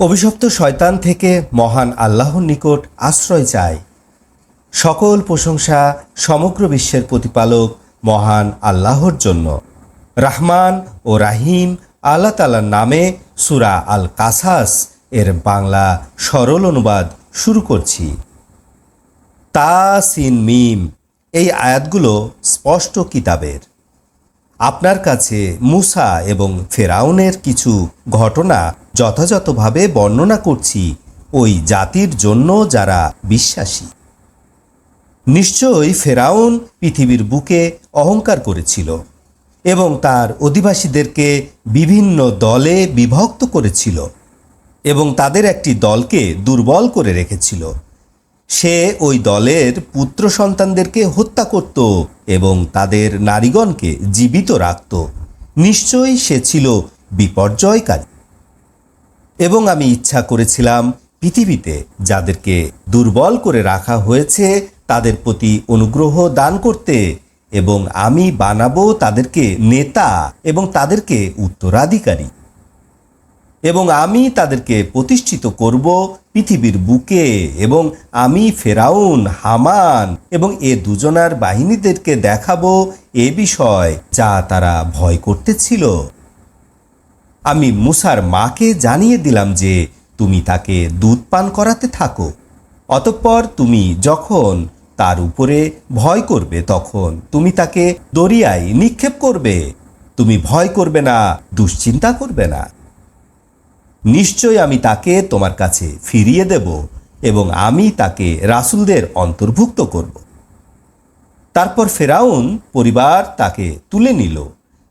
অভিশপ্ত শয়তান থেকে মহান আল্লাহর নিকট আশ্রয় চায়। সকল প্রশংসা সমগ্র বিশ্বের প্রতিপালক মহান আল্লাহর জন্য। রাহমান ও রাহিম আল্লাহ তালার নামে সুরা আল কাসাস এর বাংলা সরল অনুবাদ শুরু করছি। তা সিন মিম, এই আয়াতগুলো স্পষ্ট কিতাবের। আপনার কাছে মুসা এবং ফেরাউনের কিছু ঘটনা যথাযথভাবে বর্ণনা করছি ওই জাতির জন্য যারা বিশ্বাসী। নিশ্চয়ই ফেরাউন পৃথিবীর বুকে অহংকার করেছিল এবং তার অধিবাসীদেরকে বিভিন্ন দলে বিভক্ত করেছিল এবং তাদের একটি দলকে দুর্বল করে রেখেছিল। সে ওই দলের পুত্র সন্তানদেরকে হত্যা করত এবং তাদের নারীগণকে জীবিত রাখত। নিশ্চয়ই সে ছিল বিপর্যয়কারী। এবং আমি ইচ্ছা করেছিলাম পৃথিবীতে যাদেরকে দুর্বল করে রাখা হয়েছে তাদের প্রতি অনুগ্রহ দান করতে এবং আমি বানাবো তাদেরকে নেতা এবং তাদেরকে উত্তরাধিকারী। এবং আমি তাদেরকে প্রতিষ্ঠিত করব পৃথিবীর বুকে এবং আমি ফেরাউন, হামান এবং এ দুজনার বাহিনীদেরকে দেখাবো এ বিষয় যা তারা ভয় করতেছিল। আমি মুসার মাকে জানিয়ে দিলাম যে তুমি তাকে দুধ পান করাতে থাকো, অতঃপর তুমি যখন তার উপরে ভয় করবে তখন তুমি তাকে দরিয়ায় নিক্ষেপ করবে। তুমি ভয় করবে না, দুশ্চিন্তা করবে না। নিশ্চয় আমি তাকে তোমার কাছে ফিরিয়ে দেব এবং আমি তাকে রাসুলদের অন্তর্ভুক্ত করব। তারপর ফেরাউন পরিবার তাকে তুলে নিল,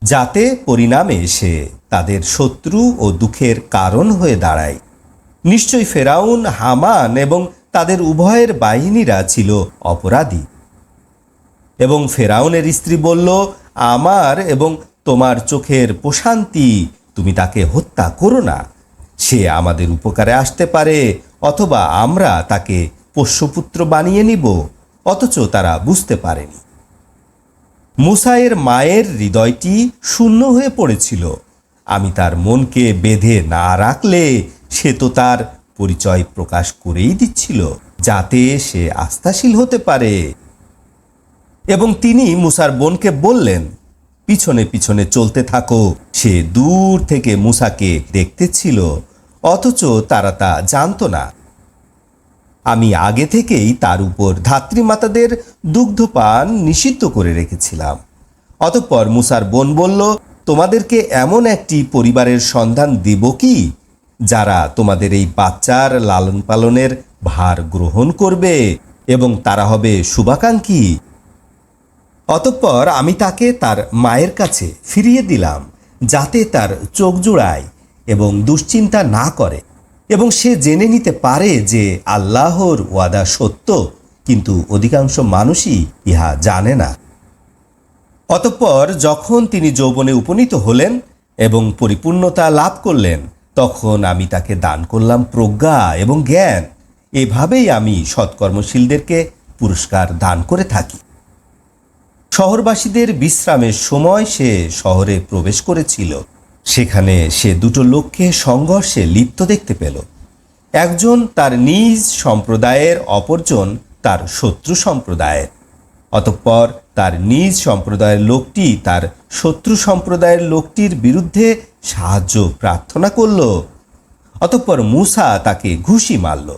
যাতে পরিণামে সে তাদের শত্রু ও দুঃখের কারণ হয়ে দাঁড়ায়। নিশ্চয়ই ফেরাউন, হামান এবং তাদের উভয়ের বাহিনীরা ছিল অপরাধী। এবং ফেরাউনের স্ত্রী বলল, আমার এবং তোমার চোখের প্রশান্তি তুমি তাকে হত্যা করো না। সে আমাদের উপকারে আসতে পারে, অথবা আমরা তাকে পোষ্যপুত্র বানিয়ে নিব, অথচ তারা বুঝতে পারেনি। মুসাইয়ের মায়ের হৃদয়টি শূন্য হয়ে পড়েছিল। আমি তার মনকে বেঁধে না রাখলে সে তো তার পরিচয় প্রকাশ করেই দিচ্ছিল, যাতে সে আস্থাশীল হতে পারে। এবং তিনি মুসার বোনকে বললেন, পিছনে পিছনে চলতে থাকো, সে দূর থেকে মুসাকে দেখতেছিল অথচ তারা তা জানত না। আমি আগে থেকেই তার উপর ধাত্রীমাতাদের দুগ্ধপান নিষিদ্ধ করে রেখেছিলাম। অতঃপর মুসার বোন বলল, তোমাদেরকে এমন একটি পরিবারের সন্ধান দিব কি, যারা তোমাদের এই বাচ্চার লালন পালনের ভার গ্রহণ করবে এবং তারা হবে শুভাকাঙ্ক্ষী? অতঃপর আমি তাকে তার মায়ের কাছে ফিরিয়ে দিলাম, যাতে তার চোখ জুড়ায় এবং দুশ্চিন্তা না করে। এবং সে জেনে নিতে পারে যে আল্লাহর ওয়াদা সত্য, কিন্তু অধিকাংশ মানুষই ইহা জানে না। অতঃপর যখন তিনি যৌবনে উপনীত হলেন এবং পরিপূর্ণতা লাভ করলেন, তখন আমি তাকে দান করলাম প্রজ্ঞা এবং জ্ঞান। এভাবেই আমি সৎকর্মশীলদেরকে পুরস্কার দান করে থাকি। শহরবাসীদের বিশ্রামের সময় সে শহরে প্রবেশ করেছিল। সেখানে সে দুটো লোককে সংঘর্ষে লিপ্ত দেখতে পেল। একজন তার নিজ সম্প্রদায়ের, অপরজন তার শত্রু সম্প্রদায়ের। অতঃপর তার নিজ সম্প্রদায়ের লোকটি তার শত্রু সম্প্রদায়ের লোকটির বিরুদ্ধে সাহায্য প্রার্থনা করল। অতঃপর মুসা তাকে ঘুষি মারল।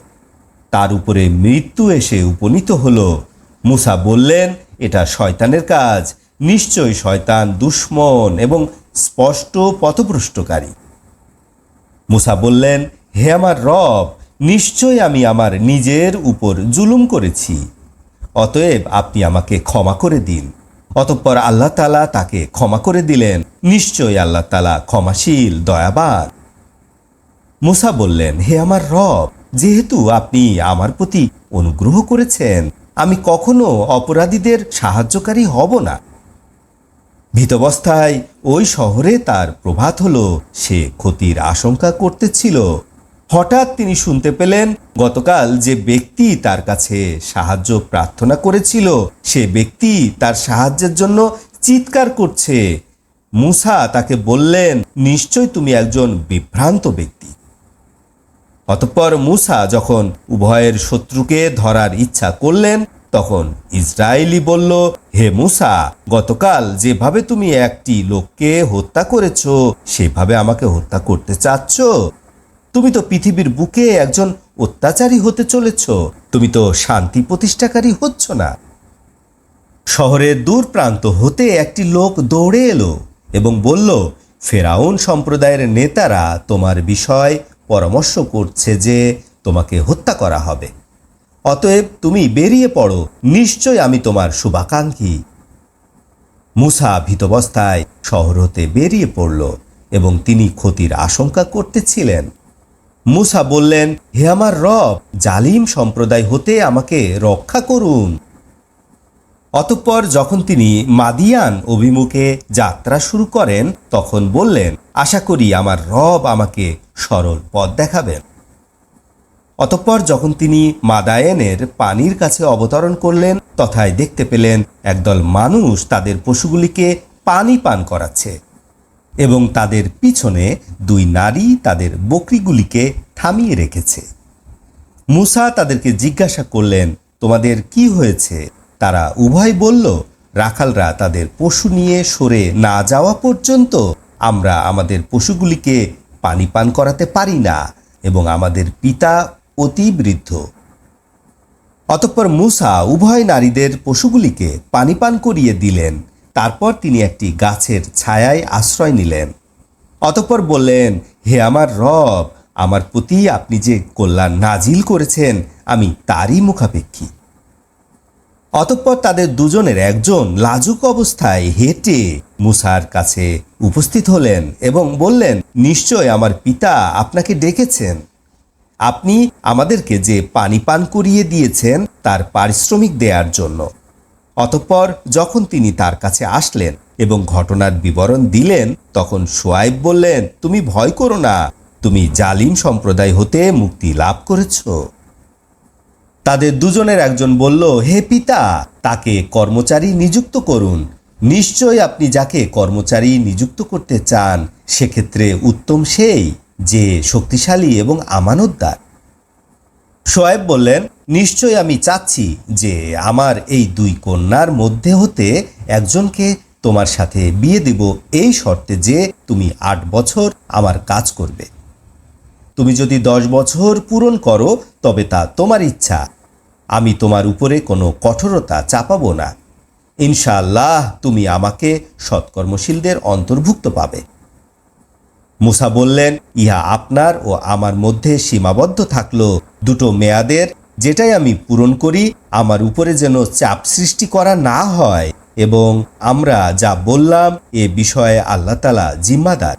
তার উপরে মৃত্যু এসে উপনীত হল। মুসা বললেন, এটা শয়তানের কাজ। নিশ্চয় শয়তান দুশ্মন এবং স্পষ্ট পথভ্রষ্টকারী। মুসা বললেন, হে আমার রব, নিশ্চয় আমি আমার নিজের উপর জুলুম করেছি। অতএব আপনি আমাকে ক্ষমা করে দিন। অতঃপর আল্লাহ তালা তাকে ক্ষমা করে দিলেন। নিশ্চয় আল্লাহ তালা ক্ষমাশীল, দয়াবান। মুসা বললেন, হে আমার রব, যেহেতু আপনি আমার প্রতি অনুগ্রহ করেছেন, আমি কখনো অপরাধীদের সাহায্যকারী হব না। ভীতবস্থায় ওই শহরে তার প্রভাত হলো, সে ক্ষতির আশঙ্কা করতেছিল। হঠাৎ তিনি শুনতে পেলেন, গতকাল যে ব্যক্তি তার কাছে সাহায্য প্রার্থনা করেছিল, সে ব্যক্তি তার সাহায্যের জন্য চিৎকার করছে। মুসা তাকে বললেন, নিশ্চয় তুমি একজন বিভ্রান্ত ব্যক্তি। অতঃপর মুসা যখন উভয়ের শত্রুকে ধরার ইচ্ছা করলেন তখন ইসরায়েলি বলল, হে মুসা, গতকাল যেভাবে তুমি একটি লোককে হত্যা করেছ, সেভাবে আমাকে হত্যা করতে চাচ্ছ? তুমি তো পৃথিবীর বুকে একজন অত্যাচারী হতে চলেছ। তুমি তো শান্তি প্রতিষ্ঠাকারী হচ্ছ না। শহরের দূর প্রান্ত হতে একটি লোক দৌড়ে এলো এবং বলল, ফেরাউন সম্প্রদায়ের নেতারা তোমার বিষয় পরামর্শ করছে যে তোমাকে হত্যা করা হবে। অতএব তুমি বেরিয়ে পড়ো। নিশ্চয় আমি তোমার শুভাকাঙ্ক্ষী। মুসা ভীতবস্থায় শহর হতে বেরিয়ে পড়ল এবং তিনি ক্ষতির আশঙ্কা করতেছিলেন। মুসা বললেন, হে আমার রব, জালিম সম্প্রদায় হতে আমাকে রক্ষা করুন। অতঃপর যখন তিনি মাদিয়ান অভিমুখে যাত্রা শুরু করেন, তখন বললেন, আশা করি আমার রব আমাকে সরল পথ দেখাবেন। অতঃপর যখন তিনি মাদায়েনের পানির কাছে অবতরণ করলেন, তথায় দেখতে পেলেন একদল মানুষ তাদের পশুগুলিকে পানি পান করাচ্ছে এবং তাদের পিছনে দুই নারী তাদের বকরিগুলিকে থামিয়ে রেখেছে। মুসা তাদেরকে জিজ্ঞাসা করলেন, তোমাদের কি হয়েছে? তারা উভয় বলল, রাখালরা তাদের পশু নিয়ে সরে না যাওয়া পর্যন্ত আমরা আমাদের পশুগুলিকে পানি পান করাতে পারি না এবং আমাদের পিতা অতি বৃদ্ধ। অতঃপর মুসা উভয় নারীদের পশুগুলিকে পানি পান করিয়ে দিলেন। তারপর তিনি একটি গাছের ছায়ায় আশ্রয় নিলেন। অতঃপর বললেন, হে আমার রব, আমার প্রতি আপনি যে কল্যাণ নাজিল করেছেন, আমি তারই মুখাপেক্ষী। অতঃপর তাদের দুজনের একজন লাজুক অবস্থায় হেঁটে মুসার কাছে উপস্থিত হলেন এবং বললেন, নিশ্চয় আমার পিতা আপনাকে ডেকেছেন। আপনি আমাদেরকে যে পানি পান করিয়ে দিয়েছেন, তার পারিশ্রমিক দেওয়ার জন্য। অতঃপর যখন তিনি তার কাছে আসলেন এবং ঘটনার বিবরণ দিলেন, তখন সোয়াইব বললেন, তুমি ভয় করো না, তুমি জালিম সম্প্রদায় হতে মুক্তি লাভ করেছ। তাদের দুজনের একজন বলল, হে পিতা, তাকে কর্মচারী নিযুক্ত করুন। নিশ্চয় আপনি যাকে কর্মচারী নিযুক্ত করতে চান, সেক্ষেত্রে উত্তম সেই। যে শক্তিশালী এবং আমানতদার। শোয়েব বললেন নিশ্চয় আমি চাচ্ছি যে আমার এই দুই কন্যার মধ্যে হতে একজনকে তোমার সাথে বিয়ে দেব এই শর্তে যে তুমি আট বছর আমার কাজ করবে। তুমি যদি দশ বছর পূরণ করো, তবে তা তোমার ইচ্ছা। আমি তোমার উপরে কোনো কঠোরতা চাপাবো না। ইনশাআল্লাহ তুমি আমাকে সৎকর্মশীলদের অন্তর্ভুক্ত পাবে। মুসা বললেন, ইহা আপনার ও আমার মধ্যে সীমাবদ্ধ থাকল। দুটো মেয়াদের যেটাই আমি পূরণ করি, আমার উপরে যেন চাপ সৃষ্টি করা না হয় এবং আমরা যা বললাম, এ বিষয়ে আল্লাহ তালা জিম্মাদার।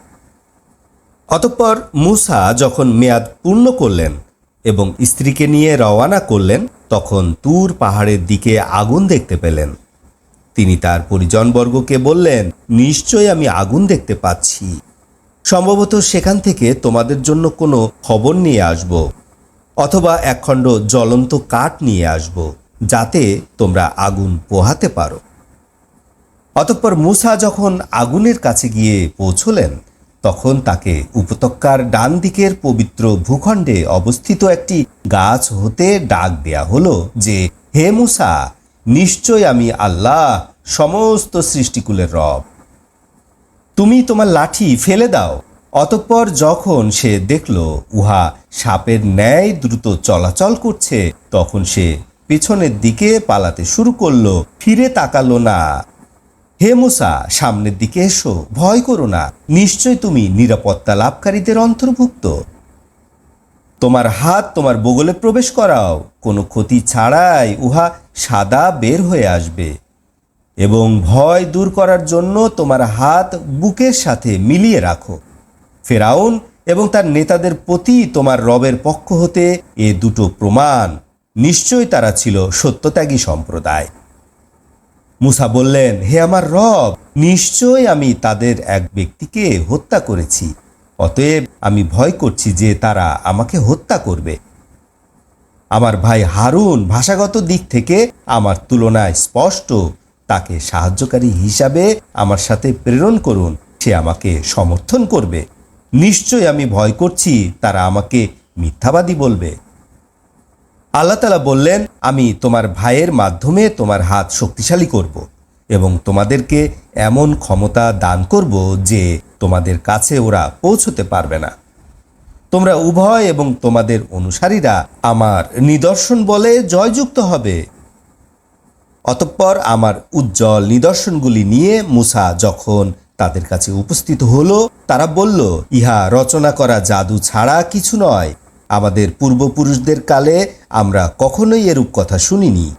অতঃপর মুসা যখন মেয়াদ পূর্ণ করলেন এবং স্ত্রীকে নিয়ে রওয়ানা করলেন, তখন তুর পাহাড়ের দিকে আগুন দেখতে পেলেন। তিনি তার পরিজনবর্গকে বললেন নিশ্চয় আমি আগুন দেখতে পাচ্ছি। সম্ভবত সেখান থেকে তোমাদের জন্য কোনো খবর নিয়ে আসব, অথবা একখণ্ড জ্বলন্ত কাঠ নিয়ে আসব, যাতে তোমরা আগুন পোহাতে পারো। অতঃপর মুসা যখন আগুনের কাছে গিয়ে পৌঁছলেন, তখন তাকে উপত্যকার ডান দিকের পবিত্র ভূখণ্ডে অবস্থিত একটি গাছ হতে ডাক দেয়া হলো যে, হে মুসা, নিশ্চয় আমি আল্লাহ, সমস্ত সৃষ্টিকুলের রব। তুমি তোমার লাঠি ফেলে দাও। অতঃপর যখন সে দেখল উহা সাপের ন্যায় দ্রুত চলাচল করছে, তখন সে পেছনের দিকে পালাতে শুরু করল। ফিরে তাকালো না। হে মুসা, সামনের দিকে এসো, ভয় করো না। নিশ্চয় তুমি নিরাপত্তা লাভকারীদের অন্তর্ভুক্ত। তোমার হাত তোমার বগলে প্রবেশ করাও। কোনো ক্ষতি ছাড়াই উহা সাদা বের হয়ে আসবে। এবং ভয় দূর করার জন্য তোমার হাত বুকের সাথে মিলিয়ে রাখো। ফেরাউন এবং তার নেতাদের প্রতি তোমার রবের পক্ষ হতে এ দুটো প্রমাণ। নিশ্চয় তারা ছিল সত্যত্যাগী সম্প্রদায়। মুসা বললেন, হে আমার রব নিশ্চয় আমি তাদের এক ব্যক্তিকে হত্যা করেছি। অতএব আমি ভয় করছি যে তারা আমাকে হত্যা করবে। আমার ভাই হারুন ভাষাগত দিক থেকে আমার তুলনায় স্পষ্ট তাকে সাহায্যকারী হিসাবে আমার সাথে প্রেরণ করুন। সে আমাকে সমর্থন করবে। নিশ্চয় আমি ভয় করছি, তারা আমাকে মিথ্যাবাদী বলবে। আল্লাহ তালা বললেন, আমি তোমার ভাইয়ের মাধ্যমে তোমার হাত শক্তিশালী করব এবং তোমাদেরকে এমন ক্ষমতা দান করব যে তোমাদের কাছে ওরা পৌঁছতে পারবে না। তোমরা উভয় এবং তোমাদের অনুসারীরা আমার নিদর্শন বলে জয়যুক্ত হবে। অতঃপর আমার উজ্জ্বল নিদর্শনগুলি নিয়ে মুসা যখন তাদের কাছে উপস্থিত হলো, তারা বলল, ইহা রচনা করা জাদু ছাড়া কিছু নয়। আমাদের পূর্বপুরুষদের কালে আমরা কখনোই এরূপ কথা শুনিনি।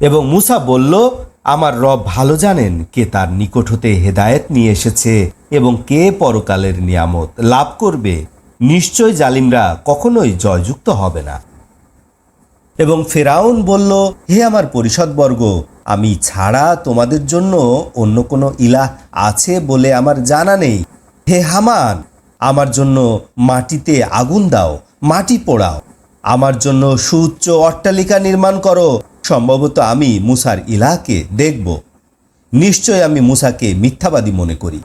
এবং মুসা বলল, আমার রব ভালো জানেন কে তার নিকট হতে হেদায়েত নিয়ে এসেছে এবং কে পরকালের নিয়ামত লাভ করবে। নিশ্চয় জালিমরা কখনোই জয়যুক্ত হবে না। এবং ফেরাউন বলল, হে আমার পরিষদবর্গ, আমি ছাড়া তোমাদের জন্য অন্য কোনো ইলাহ আছে বলে আমার জানা নেই। হে হামান, আমার জন্য মাটিতে আগুন দাও, মাটি পোড়াও। আমার জন্য সুউচ্চ অট্টালিকা নির্মাণ করো, সম্ভবত আমি মুসার ইলাকে দেখব। নিশ্চয় আমি মুসাকে মিথ্যাবাদী মনে করি।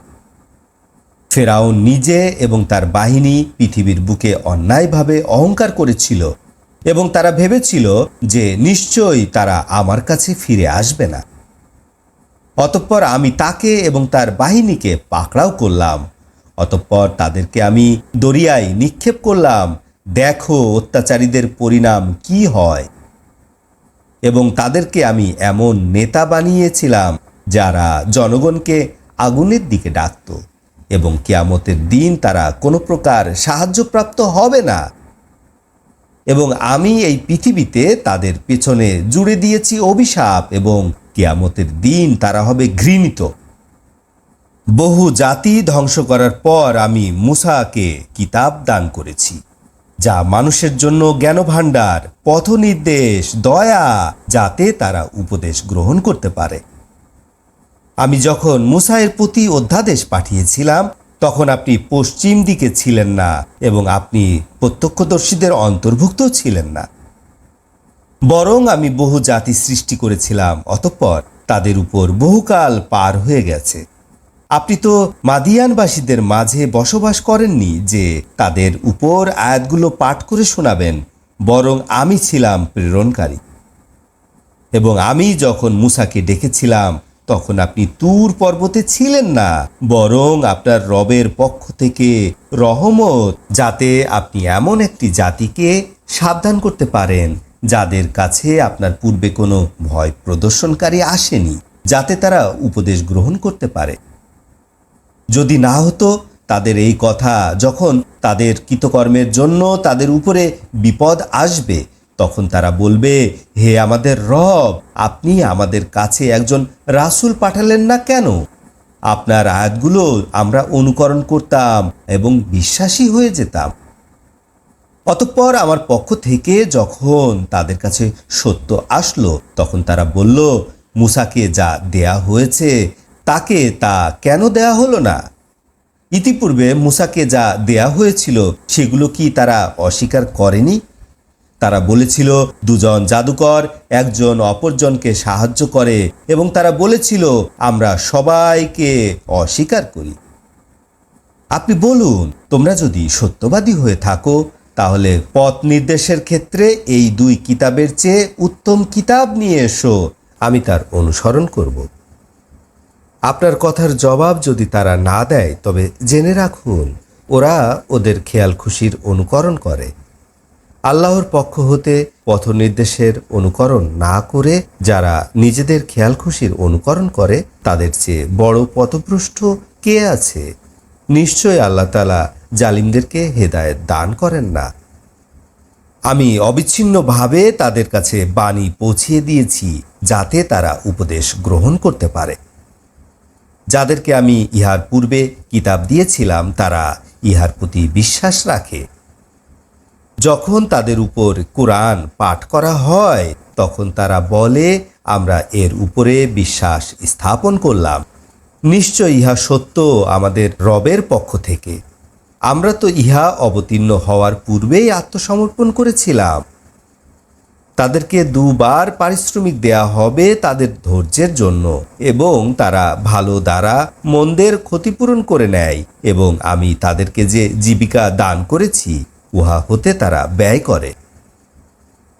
ফেরাউন নিজে এবং তার বাহিনী পৃথিবীর বুকে অন্যায়ভাবে অহংকার করেছিল। এবং তারা ভেবেছিল যে নিশ্চয়ই তারা আমার কাছে ফিরে আসবে না। অতঃপর আমি তাকে এবং তার বাহিনীকে পাকড়াও করলাম। অতঃপর তাদেরকে আমি দরিয়ায় নিক্ষেপ করলাম। দেখো অত্যাচারীদের পরিণাম কি হয়। এবং তাদেরকে আমি এমন নেতা বানিয়েছিলাম যারা জনগণকে আগুনের দিকে ডাকত এবং কেয়ামতের দিন তারা কোনো প্রকার সাহায্যপ্রাপ্ত হবে না। এবং আমি এই পৃথিবীতে তাদের পেছনে জুড়ে দিয়েছি অভিশাপ এবং কেয়ামতের দিন তারা হবে ঘৃণিত। বহু জাতি ধ্বংস করার পর আমি মুসাকে কিতাব দান করেছি, যা মানুষের জন্য জ্ঞানভাণ্ডার পথ নির্দেশ দয়া, যাতে তারা উপদেশ গ্রহণ করতে পারে। আমি যখন মুসাইয়ের প্রতি অধ্যাদেশ পাঠিয়েছিলাম তখন আপনি পশ্চিম দিকে ছিলেন না এবং আপনি প্রত্যক্ষদর্শীদের অন্তর্ভুক্ত ছিলেন না। বরং আমি বহু জাতি সৃষ্টি করেছিলাম, অতঃপর তাদের উপর বহুকাল পার হয়ে গেছে। আপনি তো মাদিয়ানবাসীদের মাঝে বসবাস করেননি যে তাদের উপর আয়াতগুলো পাঠ করে শোনাবেন, বরং আমি ছিলাম প্রেরণকারী। এবং আমি যখন মুসাকে ডেকেছিলাম তখন আপনি তুর পর্বতে ছিলেন না, বরং আপনার রবের পক্ষ থেকে রহমত, যাতে আপনি এমন একটি জাতিকে সাবধান করতে পারেন, যাদের কাছে আপনার পূর্বে কোনো ভয় প্রদর্শনকারী আসেনি, যাতে তারা উপদেশ গ্রহণ করতে পারে। যদি না হতো, তাদের এই কথা, যখন তাদের কৃতকর্মের জন্য তাদের উপরে বিপদ আসবে তখন তারা বলবে, হে আমাদের রব, আপনি আমাদের কাছে একজন রাসূল পাঠালেন না কেন? আপনার আয়াতগুলো আমরা অনুকরণ করতাম এবং বিশ্বাসী হয়ে যেতাম। অতঃপর আমার পক্ষ থেকে যখন তাদের কাছে সত্য আসলো, তখন তারা বলল, মুসাকে যা দেয়া হয়েছে, তাকে তা কেন দেয়া হলো না? ইতিপূর্বে মুসাকে যা দেয়া হয়েছিল, সেগুলো কি তারা অস্বীকার করেনি? তারা বলেছিল, দুজন জাদুকর, একজন অপরজনকে সাহায্য করে। এবং তারা বলেছিল, আমরা সবাইকে অস্বীকার করি। আপনি বলুন, তোমরা যদি সত্যবাদী হয়ে থাকো, তাহলে পথ নির্দেশের ক্ষেত্রে এই দুই কিতাবের চেয়ে উত্তম কিতাব নিয়ে এসো। আমি তার অনুসরণ করব। আপনার কথার জবাব যদি তারা না দেয়, তবে জেনে রাখুন, ওরা ওদের খেয়াল খুশির অনুকরণ করে। আল্লাহর পক্ষ হতে পথ নির্দেশের অনুকরণ না করে যারা নিজেদের খেয়াল খুশির অনুকরণ করে, তাদের চেয়ে বড় পথভ্রষ্ট কে আছে? নিশ্চয় আল্লাহ তালা জালিমদেরকে হেদায়েত দান করেন না। আমি অবিচ্ছিন্নভাবে তাদের কাছে বাণী পৌঁছিয়ে দিয়েছি যাতে তারা উপদেশ গ্রহণ করতে পারে। যাদেরকে আমি ইহার পূর্বে কিতাব দিয়েছিলাম, তারা ইহার প্রতি বিশ্বাস রাখে। যখন তাদের উপর কোরআন পাঠ করা হয়, তখন তারা বলে, আমরা এর উপরে বিশ্বাস স্থাপন করলাম। নিশ্চয় ইহা সত্য আমাদের রবের পক্ষ থেকে। আমরা তো ইহা অবতীর্ণ হওয়ার পূর্বেই আত্মসমর্পণ করেছিলাম। তাদেরকে দুবার পারিশ্রমিক দেয়া হবে তাদের ধৈর্যের জন্য এবং তারা ভালো দ্বারা মন্দের ক্ষতিপূরণ করে নেয় এবং আমি তাদেরকে যে জীবিকা দান করেছি উহা হতে তারা ব্যয় করে।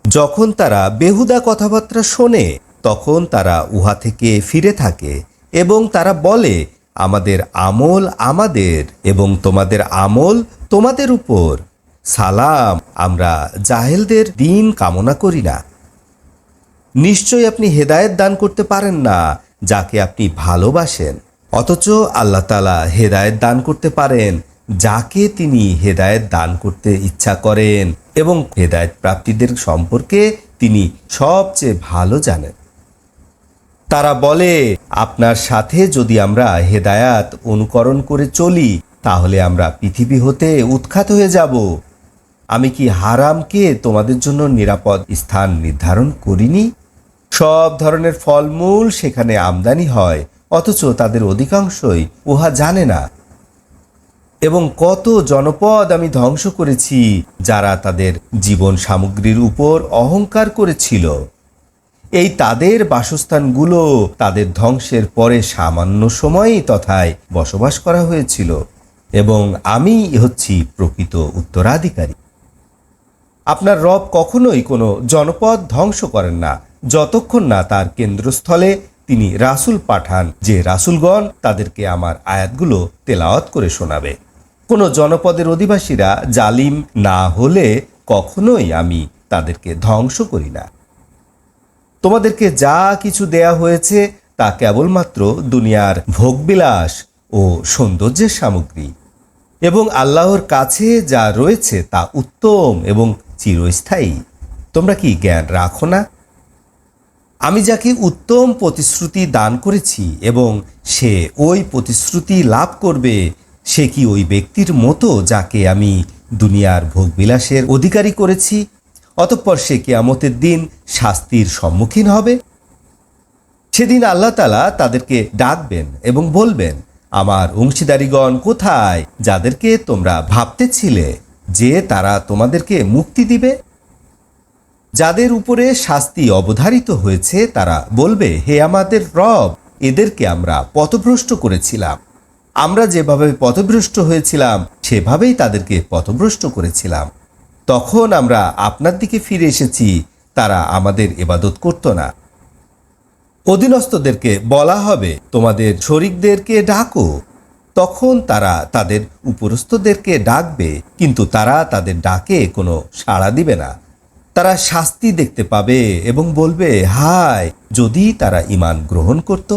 যখন তারা বেহুদা কথাবার্তা শোনে, তখন তারা উহা থেকে ফিরে থাকে এবং তারা বলে, আমাদের আমল আমাদের এবং তোমাদের আমল তোমাদের উপর। সালাম, আমরা জাহেলদের দিন কামনা করি না। নিশ্চয়ই আপনি হেদায়েত দান করতে পারেন না, যাকে আপনি ভালোবাসেন। অথচ আল্লাহ তালা হেদায়েত দান করতে পারেন যাকে তিনি হেদায়েত দান করতে ইচ্ছা করেন এবং হেদায়েত প্রাপ্তিদের সম্পর্কে তিনি সবচেয়ে ভালো জানেন। তারা বলে, আপনার সাথে যদি আমরা হেদায়াত অনুকরণ করে চলি, তাহলে আমরা পৃথিবী হতে উৎখাত হয়ে যাব। আমি কি হারামকে তোমাদের জন্য নিরাপদ স্থান নির্ধারণ করিনি? সব ধরনের ফলমূল সেখানে আমদানি হয়, অথচ তাদের অধিকাংশই উহা জানে না। এবং কত জনপদ আমি ধ্বংস করেছি, যারা তাদের জীবন সামগ্রীর উপর অহংকার করেছিল। এই তাদের বাসস্থানগুলো তাদের ধ্বংসের পরে সামান্য সময়ই তথায় বসবাস করা হয়েছিল এবং আমি হচ্ছি প্রকৃত উত্তরাধিকারী। আপনার রব কখনোই কোনো জনপদ ধ্বংস করেন না। যতক্ষণ না তার কেন্দ্রস্থলে তিনি রাসূল পাঠান, যে রাসূলগণ তাদেরকে আমার আয়াতগুলো তেলাওয়াত করে শোনাবে। কোনো জনপদের অধিবাসীরা জালিম না হলে কখনোই আমি তাদেরকে ধ্বংস করি না। তোমাদেরকে যা কিছু দেয়া হয়েছে তা কেবলমাত্র দুনিয়ার ভোগবিলাস ও সৌন্দর্যের সামগ্রী এবং আল্লাহর কাছে যা রয়েছে তা উত্তম এবং চিরস্থায়ী। তোমরা কি জ্ঞান রাখো না? আমি যাকে উত্তম প্রতিশ্রুতি দান করেছি এবং সে ওই প্রতিশ্রুতি লাভ করবে সে কি ওই ব্যক্তির মতো যাকে আমি দুনিয়ার ভোগবিলাসের অধিকারী করেছি? অতঃপর সে কেয়ামতের দিন শাস্তির সম্মুখীন হবে। সেদিন আল্লাহ তালা তাদেরকে ডাকবেন এবং বলবেন, আমার অংশীদারিগণ কোথায় যাদেরকে তোমরা ভাবতেছিলে যে তারা তোমাদেরকে মুক্তি দিবে? যাদের উপরে শাস্তি অবধারিত হয়েছে তারা বলবে, হে আমাদের রব, এদেরকে আমরা পথভ্রষ্ট করেছিলাম। আমরা যেভাবে পথভ্রষ্ট হয়েছিলাম, সেভাবেই তাদেরকে পথভ্রষ্ট করেছিলাম। তখন আমরা আপনার দিকে ফিরে এসেছি, তারা আমাদের এবাদত করত না। অধীনস্থদেরকে বলা হবে, তোমাদের শরিকদেরকে ডাকো। তখন তারা তাদের উপরস্থদেরকে ডাকবে, কিন্তু তারা তাদের ডাকে কোনো সাড়া দিবে না। তারা শাস্তি দেখতে পাবে এবং বলবে, হায়, যদি তারা ইমান গ্রহণ করত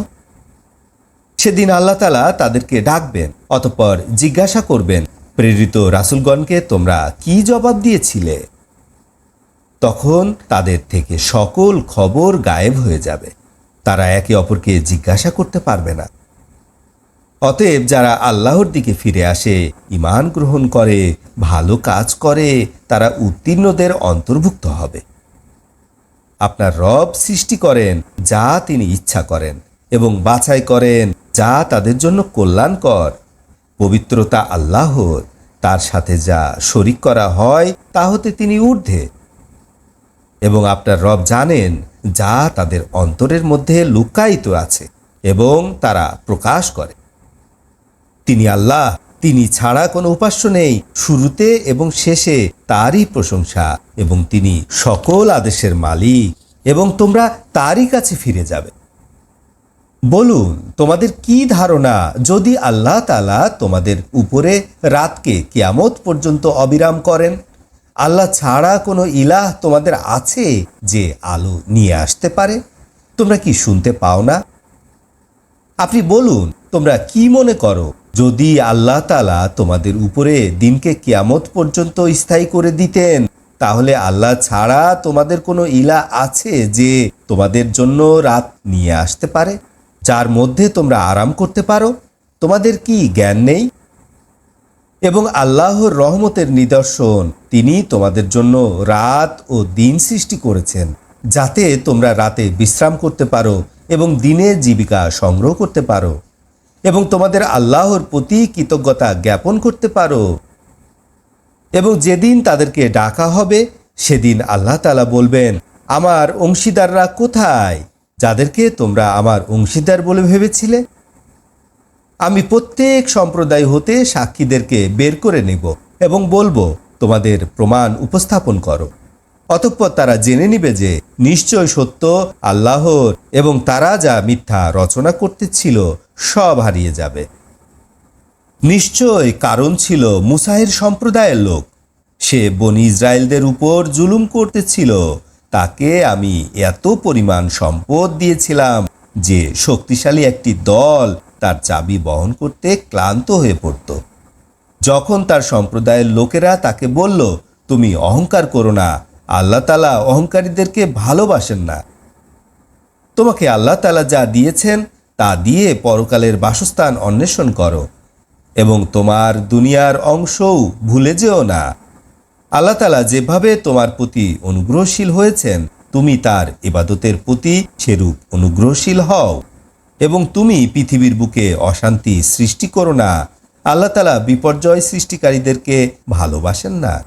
সেদিন আল্লাহ তালা তাদেরকে ডাকবেন, অতপর জিজ্ঞাসা করবেন, প্রেরিত রাসুলগণকে তোমরা কি জবাব দিয়েছিলে? তখন তাদের থেকে সকল খবর গায়েব হয়ে যাবে। তারা একে অপরকে জিজ্ঞাসা করতে পারবে না। অতএব যারা আল্লাহর দিকে ফিরে আসে ইমান গ্রহণ করে, ভালো কাজ করে, তারা উত্তীর্ণদের অন্তর্ভুক্ত হবে। আপনার রব সৃষ্টি করেন যা তিনি ইচ্ছা করেন এবং বাছাই করেন যা তাদের জন্য কল্যাণকর। পবিত্রতা আল্লাহর, তার সাথে যা শরিক করা হয়, তা হতে তিনি ঊর্ধ্বে। এবং আপনার রব জানেন যা তাদের অন্তরের মধ্যে লুকায়িত আছে এবং তারা প্রকাশ করে। তিনি আল্লাহ, তিনি ছাড়া কোনো উপাস্য নেই। শুরুতে এবং শেষে তারই প্রশংসা এবং তিনি সকল আদেশের মালিক এবং তোমরা তারই কাছে ফিরে যাবে। বলুন, তোমাদের কি ধারণা? যদি আল্লাহ তালা তোমাদের উপরে রাতকে কিয়ামত পর্যন্ত অবিরাম করেন, আল্লাহ ছাড়া কোনো ইলাহ তোমাদের আছে যে আলো নিয়ে আসতে পারে? তোমরা কি শুনতে পাও না? আপনি বলুন, তোমরা কি মনে করো? যদি আল্লাহ তালা তোমাদের উপরে দিনকে কিয়ামত পর্যন্ত স্থায়ী করে দিতেন, তাহলে আল্লাহ ছাড়া তোমাদের কোনো ইলা আছে যে তোমাদের জন্য রাত নিয়ে আসতে পারে? যার মধ্যে তোমরা আরাম করতে পারো, তোমাদের কি জ্ঞান নেই? এবং আল্লাহর রহমতের নিদর্শন তিনি তোমাদের জন্য রাত ও দিন সৃষ্টি করেছেন, যাতে তোমরা রাতে বিশ্রাম করতে পারো এবং দিনে জীবিকা সংগ্রহ করতে পারো। এবং তোমাদের আল্লাহর প্রতি কৃতজ্ঞতা জ্ঞাপন করতে পারো। এবং যেদিন তাদেরকে ডাকা হবে, সেদিন আল্লাহ তালা বলবেন, আমার অংশীদাররা কোথায়? যাদেরকে তোমরা আমার অংশীদার বলে ভেবেছিলে, আমি প্রত্যেক সম্প্রদায় হতে সাক্ষীদেরকে বের করে নেব এবং বলব, তোমাদের প্রমাণ উপস্থাপন করো। অতঃপর তারা জেনে নিবে যে নিশ্চয় সত্য, আল্লাহর এবং তারা যা মিথ্যা রচনা করতেছিল সব হারিয়ে যাবে। নিশ্চয় কারণ ছিল মুসাহের সম্প্রদায়ের লোক। সে বনি ইসরায়েলদের উপর জুলুম করতেছিল তাকে আমি এত পরিমাণ সম্পদ দিয়েছিলাম যে শক্তিশালী একটি দল তার চাবি বহন করতে ক্লান্ত হয়ে পড়ত। যখন তার সম্প্রদায়ের লোকেরা তাকে বলল, তুমি অহংকার করো না, আল্লাহ তালা অহংকারীদেরকে ভালোবাসেন না। তোমাকে আল্লাহ তালা যা দিয়েছেন তা দিয়ে পরকালের বাসস্থান অন্বেষণ করো এবং তোমার দুনিয়ার অংশও ভুলে যেও না। আল্লাহ তালা যেভাবে তোমার প্রতি অনুগ্রহশীল হয়েছেন, তুমি তার ইবাদতের প্রতি সেরূপ অনুগ্রহশীল হও। এবং তুমি পৃথিবীর বুকে অশান্তি সৃষ্টি করো না, আল্লাহ তালা বিপর্যয় সৃষ্টিকারীদেরকে ভালোবাসেন না।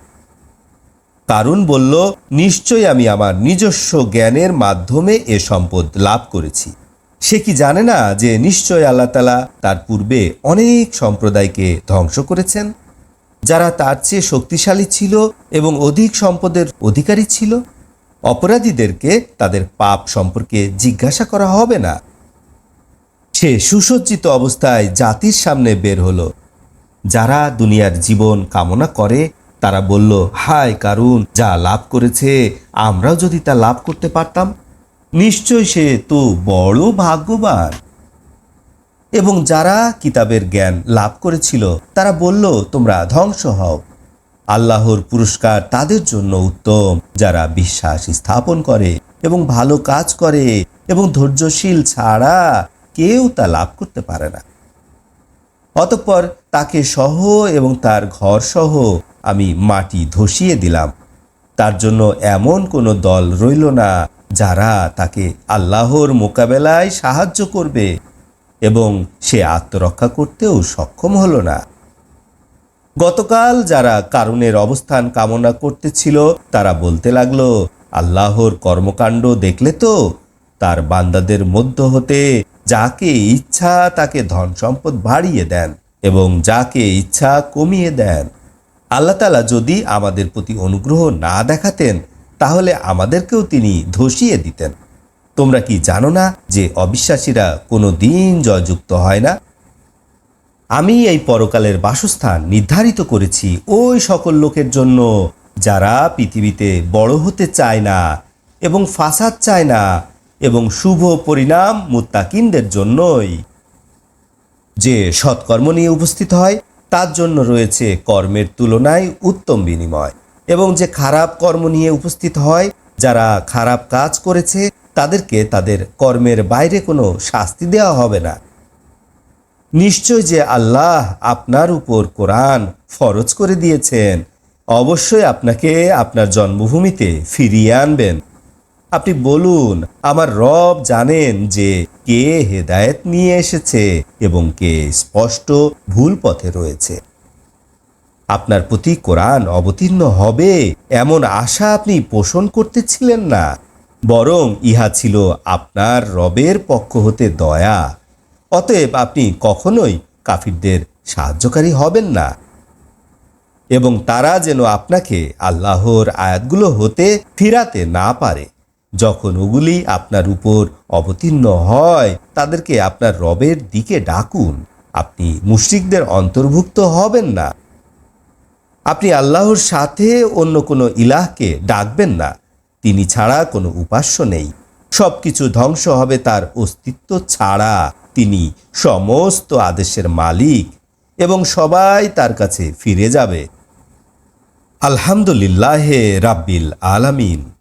কারণ বলল, নিশ্চয়ই আমি আমার নিজস্ব জ্ঞানের মাধ্যমে এ সম্পদ লাভ করেছি। সে কি জানে না যে নিশ্চয় আল্লাহ তালা তার পূর্বে অনেক সম্প্রদায়কে ধ্বংস করেছেন? যারা তার চেয়ে শক্তিশালী ছিল এবং অধিক সম্পদের অধিকারী ছিল, অপরাধীদেরকে তাদের পাপ সম্পর্কে জিজ্ঞাসা করা হবে না। সে সুসজ্জিত অবস্থায় জাতির সামনে বের হলো। যারা দুনিয়ার জীবন কামনা করে, তারা বলল, হায় কারুন, যা লাভ করেছে, আমরাও যদি তা লাভ করতে পারতাম। নিশ্চয় সে তো বড় ভাগ্যবান। এবং যারা কিতাবের জ্ঞান লাভ করেছিল, তারা বলল, তোমরা ধ্বংস হও। আল্লাহর পুরস্কার তাদের জন্য উত্তম, যারা বিশ্বাস স্থাপন করে এবং ভালো কাজ করে এবং ধৈর্যশীল ছাড়া কেউ তা লাভ করতে পারে না। অতঃপর তাকে সহ এবং তার ঘর সহ আমি মাটি ধসিয়ে দিলাম। তার জন্য এমন কোনো দল রইল না যারা তাকে আল্লাহর মোকাবেলায় সাহায্য করবে এবং সে আত্মরক্ষা করতেও সক্ষম হলো না। গতকাল যারা কারুনের অবস্থান কামনা করতেছিল, তারা বলতে লাগল, আল্লাহর কর্মকাণ্ড দেখলে তো তার বান্দাদের মধ্য হতে যাকে ইচ্ছা তাকে ধন সম্পদ বাড়িয়ে দেন এবং যাকে ইচ্ছা কমিয়ে দেন। আল্লাহ তালা যদি আমাদের প্রতি অনুগ্রহ না দেখাতেন, তাহলে আমাদেরকেও তিনি ধসিয়ে দিতেন। তোমরা কি জানো না যে অবিশ্বাসীরা কোনো দিন জয়যুক্ত হয় না? আমি এই পরকালের বাসস্থান নির্ধারিত করেছি ওই সকল লোকের জন্য যারা পৃথিবীতে বড় হতে চায় না এবং ফাসাদ চায় না এবং শুভ পরিণাম মুত্তাকিনদের জন্যই। যে সৎকর্ম নিয়ে উপস্থিত হয়, তার জন্য রয়েছে কর্মের তুলনায় উত্তম বিনিময় এবং যে খারাপ কর্ম নিয়ে উপস্থিত হয় যারা খারাপ কাজ করেছে, তাদেরকে তাদের কর্মের বাইরে কোনো শাস্তি দেওয়া হবে না। নিশ্চয় যে আল্লাহ আপনার উপর কোরআন ফরজ করে দিয়েছেন, অবশ্যই আপনাকে আপনার জন্মভূমিতে ফিরিয়ে আনবেন। আপনি বলুন, আমার রব জানেন যে কে হেদায়েত নিয়ে এসেছে এবং কে স্পষ্ট ভুল পথে রয়েছে। আপনার প্রতি কোরআন অবতীর্ণ হবে এমন আশা আপনি পোষণ করতেছিলেন না, বরং ইহা ছিল আপনার রবের পক্ষ হতে দয়া। অতএব আপনি কখনোই কাফিরদের সাহায্যকারী হবেন না। এবং তারা যেন আপনাকে আল্লাহর আয়াতগুলো হতে ফিরাতে না পারে। যখন ওগুলি আপনার উপর অবতীর্ণ হয়, তাদেরকে আপনার রবের দিকে ডাকুন। আপনি মুশরিকদের অন্তর্ভুক্ত হবেন না। আপনি আল্লাহর সাথে অন্য কোনো ইলাহকে ডাকবেন না। তিনি ছাড়া কোনো উপাস্য নেই। সব কিছু ধ্বংস হবে তার অস্তিত্ব ছাড়া। তিনি সমস্ত আদেশের মালিক এবং সবাই তার কাছে ফিরে যাবে। আলহামদুলিল্লাহে রাব্বিল আলামিন।